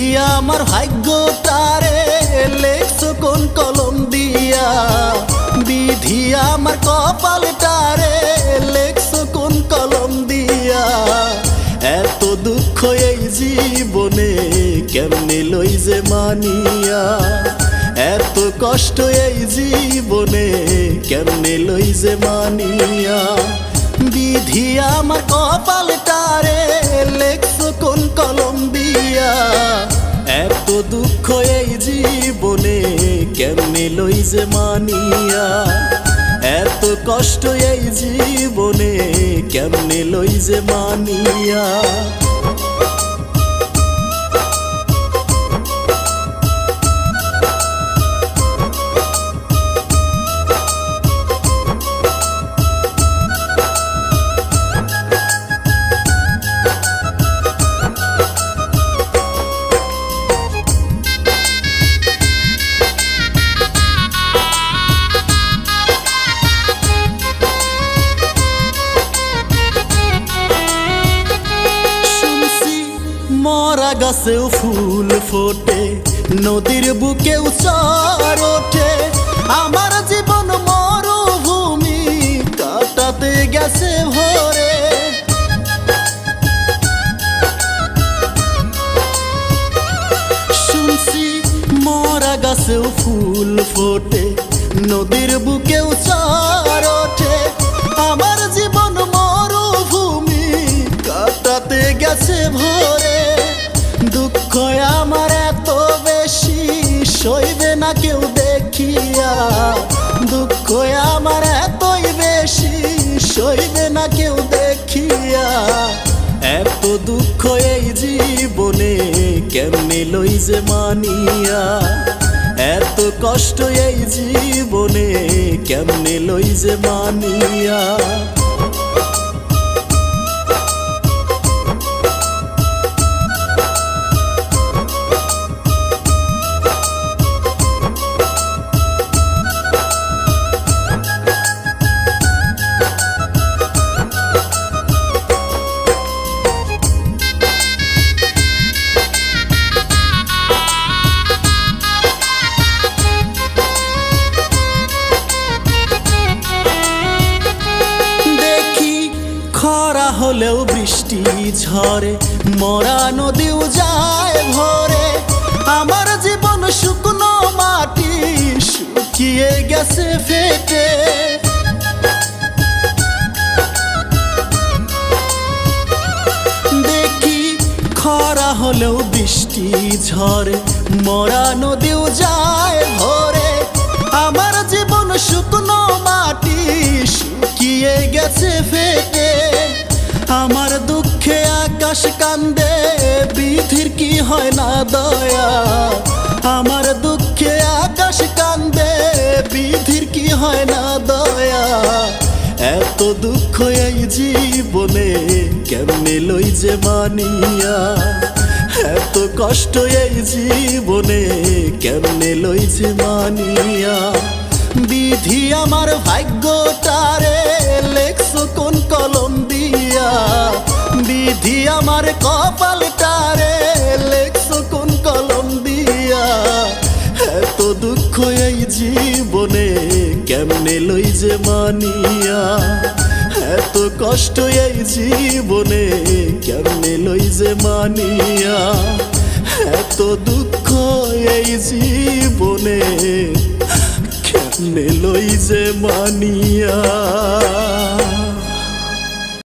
কি আমার ভাগ্য তারে, লেখছো কোন কলম দিয়া? বিধি আমার কপাল তারে লেখছো কোন কলম দিয়া? এত দুঃখ এই জীবনে কেমনে লই যে মানিয়া? এত কষ্ট এই জীবনে কেমনে লই যে মানিয়া? বিধি আমার কপাল যে মানিয়া এত কষ্ট এই জীবনে কেমনে লই যে মানিয়া? গাছেও ফুল ফোটে, নদীর বুকেও চর ওঠে। আমার জীবন মরুভূমি কাটাতে গেছে ভরে। শুনছি মরা গাছেও ফুল ফোটে, নদীর বুকেও চর ওঠে। আমার জীবন মরুভূমি কাটাতে গেছে ভরে। যে মানিয়া এত কষ্ট এই জীবনে কেমনে লই যে মানিয়া? হলেও বৃষ্টি ঝরে, মরা নদীও যায় ভরে। আমার জীবন শুকনো মাটি শুকিয়ে গেছে ফেটে। দেখি খরা হলেও বৃষ্টি ঝরে, মরা নদীও যায় ভরে। আমার জীবন শুকনো মাটি শুকিয়ে গেছে ফেটে। আমার দুঃখে আকাশ কান্দে, বিধির কি হয় না দয়া? আমার দুঃখে আকাশ কান্দে, বিধির কি হয় না দয়া? এত দুঃখ এই জীবনে কেমনে লই যে মানিয়া? এত কষ্ট এই জীবনে কেমনে লই যে মানিয়া? বিধি আমার ভাগ্যটারে, লেখছো কোন কলম? বিধি আমার কপালটারে লেখছো কোন কলম দিয়া। এত দুঃখ এই জীবনে কেমনে লই যে মানিয়া? এত কষ্ট এই জীবনে কেমনে লই যে মানিয়া? এত দুঃখ এই জীবনে কেমনে লই যে মানিয়া?